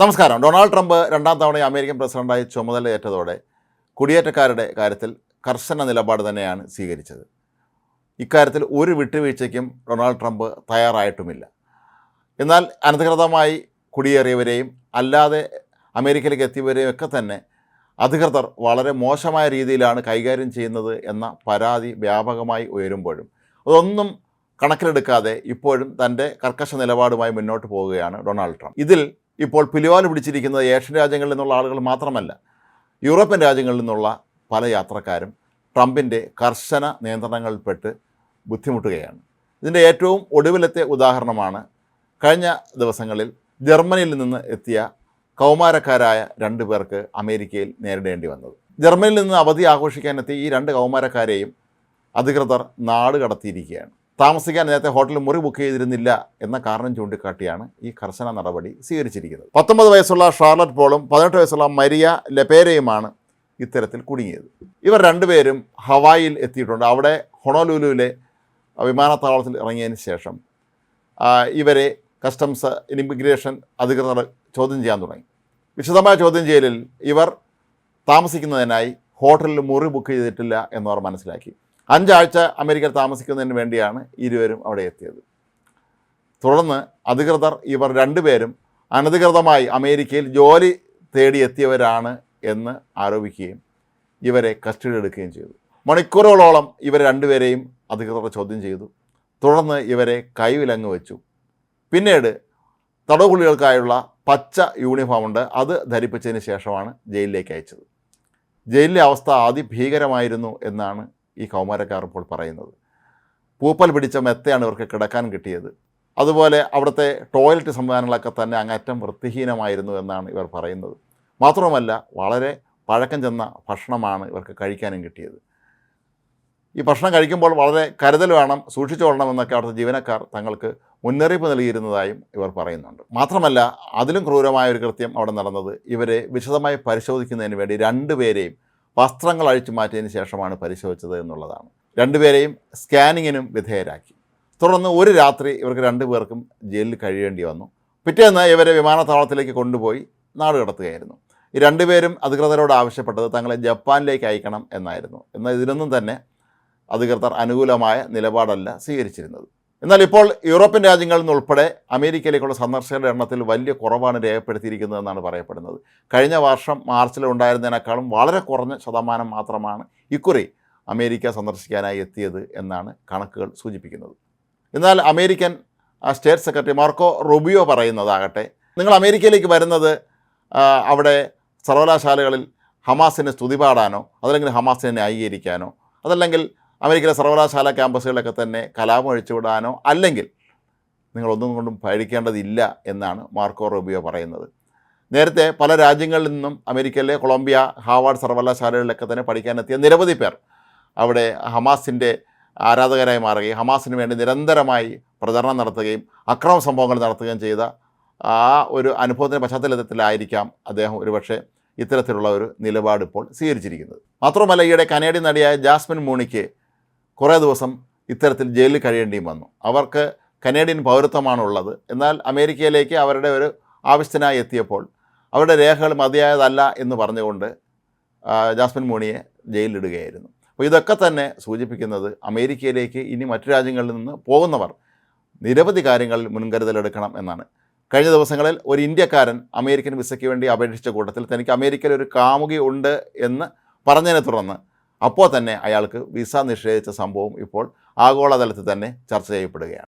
നമസ്കാരം. Donald Trump രണ്ടാം തവണ അമേരിക്കൻ പ്രസിഡന്റായി ചുമതലയേറ്റതോടെ കുടിയേറ്റക്കാരുടെ കാര്യത്തിൽ കർശന നിലപാട് തന്നെയാണ് സ്വീകരിച്ചത്. ഇക്കാര്യത്തിൽ ഒരു വിട്ടുവീഴ്ചയ്ക്കും ഡൊണാൾഡ് ട്രംപ് തയ്യാറായിട്ടുമില്ല. എന്നാൽ അനധികൃതമായി കുടിയേറിയവരെയും അല്ലാതെ അമേരിക്കയിലേക്ക് എത്തിയവരെയും ഒക്കെ തന്നെ അധികൃതർ വളരെ മോശമായ രീതിയിലാണ് കൈകാര്യം ചെയ്യുന്നത് എന്ന പരാതി വ്യാപകമായി ഉയരുമ്പോഴും അതൊന്നും കണക്കിലെടുക്കാതെ ഇപ്പോഴും തന്റെ കർക്കശ നിലപാടുമായി മുന്നോട്ട് പോവുകയാണ് ഡൊണാൾഡ് ട്രംപ്. ഇതിൽ ഇപ്പോൾ പിലിവാൽ പിടിച്ചിരിക്കുന്നത് ഏഷ്യൻ രാജ്യങ്ങളിൽ നിന്നുള്ള ആളുകൾ മാത്രമല്ല യൂറോപ്യൻ രാജ്യങ്ങളിൽ നിന്നുള്ള പല യാത്രക്കാരും ട്രംപിന്റെ കർശന നിയന്ത്രണങ്ങളിൽപ്പെട്ട് ബുദ്ധിമുട്ടുകയാണ്. ഇതിന്റെ ഏറ്റവും ഒടുവിലത്തെ ഉദാഹരണമാണ് കഴിഞ്ഞ ദിവസങ്ങളിൽ ജർമ്മനിയിൽ നിന്ന് എത്തിയ കൗമാരക്കാരായ രണ്ട് പേർക്ക് അമേരിക്കയിൽ നേരിടേണ്ടി വന്നത്. ജർമ്മനിയിൽ നിന്ന് അവധി ആഘോഷിക്കാനെത്തിയ ഈ രണ്ട് കൗമാരക്കാരെയും അധികൃതർ നാട് കടത്തിയിരിക്കുകയാണ്. താമസിക്കാൻ നേരത്തെ ഹോട്ടലിൽ മുറി ബുക്ക് ചെയ്തിരുന്നില്ല എന്ന കാരണം ചൂണ്ടിക്കാട്ടിയാണ് ഈ കർശന നടപടി സ്വീകരിച്ചിരിക്കുന്നത്. പത്തൊമ്പത് വയസ്സുള്ള ഷാർലറ്റ് പോളും പതിനെട്ട് വയസ്സുള്ള മരിയ ലെപേരയുമാണ് ഇത്തരത്തിൽ കുടുങ്ങിയത്. ഇവർ രണ്ടുപേരും ഹവായിൽ എത്തിയിട്ടുണ്ട്. അവിടെ ഹൊണോലുലുവിലെ വിമാനത്താവളത്തിൽ ഇറങ്ങിയതിന് ശേഷം ഇവരെ കസ്റ്റംസ് ഇമിഗ്രേഷൻ അധികൃതർ ചോദ്യം ചെയ്യാൻ തുടങ്ങി. വിശദമായ ചോദ്യം ചെയ്യലിൽ ഇവർ താമസിക്കുന്നതിനായി ഹോട്ടലിൽ മുറി ബുക്ക് ചെയ്തിട്ടില്ല എന്നവർ മനസ്സിലാക്കി. അഞ്ചാഴ്ച അമേരിക്കയിൽ താമസിക്കുന്നതിന് വേണ്ടിയാണ് ഇരുവരും അവിടെ എത്തിയത്. തുടർന്ന് അധികൃതർ ഇവർ രണ്ടുപേരും അനധികൃതമായി അമേരിക്കയിൽ ജോലി തേടിയെത്തിയവരാണ് എന്ന് ആരോപിക്കുകയും ഇവരെ കസ്റ്റഡി എടുക്കുകയും ചെയ്തു. മണിക്കൂറുകളോളം ഇവർ രണ്ടുപേരെയും അധികൃതർ ചോദ്യം ചെയ്തു. തുടർന്ന് ഇവരെ കൈവിലങ്ങ് വെച്ചു. പിന്നീട് തടവുപുള്ളികൾക്കായുള്ള പച്ച യൂണിഫോമുണ്ട് അത് ധരിപ്പിച്ചതിന് ശേഷമാണ് ജയിലിലേക്ക് അയച്ചത്. ജയിലിലെ അവസ്ഥ അതിഭീകരമായിരുന്നു എന്നാണ് ഈ കൗമാരക്കാർ ഇപ്പോൾ പറയുന്നത്. പൂപ്പൽ പിടിച്ച മെത്തയാണ് ഇവർക്ക് കിടക്കാൻ കിട്ടിയത്. അതുപോലെ അവിടുത്തെ ടോയ്ലറ്റ് സംവിധാനങ്ങളൊക്കെ തന്നെ അങ്ങേറ്റം വൃത്തിഹീനമായിരുന്നു എന്നാണ് ഇവർ പറയുന്നത്. മാത്രമല്ല വളരെ പഴക്കം ചെന്ന ഭക്ഷണമാണ് ഇവർക്ക് കഴിക്കാനും കിട്ടിയത്. ഈ ഭക്ഷണം കഴിക്കുമ്പോൾ വളരെ കരുതൽ വേണം സൂക്ഷിച്ചോളണം എന്നൊക്കെ അവിടുത്തെ ജീവനക്കാർ തങ്ങൾക്ക് മുന്നറിയിപ്പ് നൽകിയിരുന്നതായും ഇവർ പറയുന്നുണ്ട്. മാത്രമല്ല അതിലും ക്രൂരമായ ഒരു കൃത്യം അവിടെ നടന്നത് ഇവരെ വിശദമായി പരിശോധിക്കുന്നതിന് വേണ്ടി രണ്ടുപേരെയും വസ്ത്രങ്ങൾ അഴിച്ചു മാറ്റിയതിന് ശേഷമാണ് പരിശോധിച്ചത് എന്നുള്ളതാണ്. രണ്ടുപേരെയും സ്കാനിങ്ങിനും വിധേയരാക്കി. തുടർന്ന് ഒരു രാത്രി ഇവർക്ക് രണ്ടുപേർക്കും ജയിലിൽ കഴിയേണ്ടി വന്നു. പിറ്റേന്ന് ഇവരെ വിമാനത്താവളത്തിലേക്ക് കൊണ്ടുപോയി നാട് കടത്തുകയായിരുന്നു. ഈ രണ്ടുപേരും അധികൃതരോട് ആവശ്യപ്പെട്ടത് തങ്ങളെ ജപ്പാനിലേക്ക് അയക്കണം എന്നായിരുന്നു. എന്നാൽ ഇതിനൊന്നും തന്നെ അധികൃതർ അനുകൂലമായ നിലപാടല്ല സ്വീകരിച്ചിരുന്നത്. എന്നാൽ ഇപ്പോൾ യൂറോപ്യൻ രാജ്യങ്ങളിൽ നിന്നുൾപ്പെടെ അമേരിക്കയിലേക്കുള്ള സന്ദർശകരുടെ എണ്ണത്തിൽ വലിയ കുറവാണ് രേഖപ്പെടുത്തിയിരിക്കുന്നതെന്നാണ് പറയപ്പെടുന്നത്. കഴിഞ്ഞ വർഷം മാർച്ചിൽ ഉണ്ടായിരുന്നതിനേക്കാളും വളരെ കുറഞ്ഞ ശതമാനം മാത്രമാണ് ഇക്കുറി അമേരിക്ക സന്ദർശിക്കാനായി എത്തിയത് എന്നാണ് കണക്കുകൾ സൂചിപ്പിക്കുന്നത്. എന്നാൽ American state secretary Marco Rubio പറയുന്നതാകട്ടെ നിങ്ങൾ അമേരിക്കയിലേക്ക് വരുന്നത് അവിടെ സർവകലാശാലകളിൽ ഹമാസിനെ സ്തുതിപാടാനോ അതല്ലെങ്കിൽ ഹമാസിനെ ന്യായീകരിക്കാനോ അതല്ലെങ്കിൽ അമേരിക്കയിലെ സർവകലാശാല ക്യാമ്പസുകളിലൊക്കെ തന്നെ കലാപം അഴിച്ചുവിടാനോ അല്ലെങ്കിൽ നിങ്ങളൊന്നും കൊണ്ടും പേടിക്കേണ്ടതില്ല എന്നാണ് മാർക്കോ റോബിയോ പറയുന്നത്. നേരത്തെ പല രാജ്യങ്ങളിൽ നിന്നും അമേരിക്കയിലെ കൊളംബിയ ഹാവാർഡ് സർവകലാശാലകളിലൊക്കെ തന്നെ പഠിക്കാനെത്തിയ നിരവധി പേർ അവിടെ ഹമാസിന്റെ ആരാധകരായി മാറുകയും ഹമാസിന് വേണ്ടി നിരന്തരമായി പ്രചരണം നടത്തുകയും അക്രമ സംഭവങ്ങൾ നടത്തുകയും ചെയ്ത ആ ഒരു അനുഭവത്തിന്റെ പശ്ചാത്തലത്തിലായിരിക്കാം അദ്ദേഹം ഒരുപക്ഷെ ഇത്തരത്തിലുള്ള ഒരു നിലപാട് ഇപ്പോൾ സ്വീകരിച്ചിരിക്കുന്നത്. മാത്രമല്ല ഈയിടെ കനേഡിയൻ നടിയായ ജാസ്മിൻ മൂണിക്ക് കുറേ ദിവസം ഇത്തരത്തിൽ ജയിലിൽ കഴിയേണ്ടിയും വന്നു. അവർക്ക് കനേഡിയൻ പൗരത്വമാണുള്ളത്. എന്നാൽ അമേരിക്കയിലേക്ക് അവരുടെ ഒരു ആവശ്യത്തിനായി എത്തിയപ്പോൾ അവരുടെ രേഖകൾ മതിയായതല്ല എന്ന് പറഞ്ഞുകൊണ്ട് ജാസ്മിൻ മോണിയെ ജയിലിലിടുകയായിരുന്നു. അപ്പോൾ ഇതൊക്കെ തന്നെ സൂചിപ്പിക്കുന്നത് അമേരിക്കയിലേക്ക് ഇനി മറ്റു രാജ്യങ്ങളിൽ നിന്ന് പോകുന്നവർ നിരവധി കാര്യങ്ങളിൽ മുൻകരുതലെടുക്കണം എന്നാണ്. കഴിഞ്ഞ ദിവസങ്ങളിൽ ഒരു ഇന്ത്യക്കാരൻ അമേരിക്കൻ വിസയ്ക്ക് വേണ്ടി അപേക്ഷിച്ച കൂട്ടത്തിൽ തനിക്ക് അമേരിക്കയിൽ ഒരു കാമുകി ഉണ്ട് എന്ന് പറഞ്ഞതിനെ തുടർന്ന് അപ്പോൾ തന്നെ അയാൾക്ക് വിസ നിഷേധിച്ച സംഭവം ഇപ്പോൾ ആഗോളതലത്തിൽ തന്നെ ചർച്ച ചെയ്യപ്പെടുകയാണ്.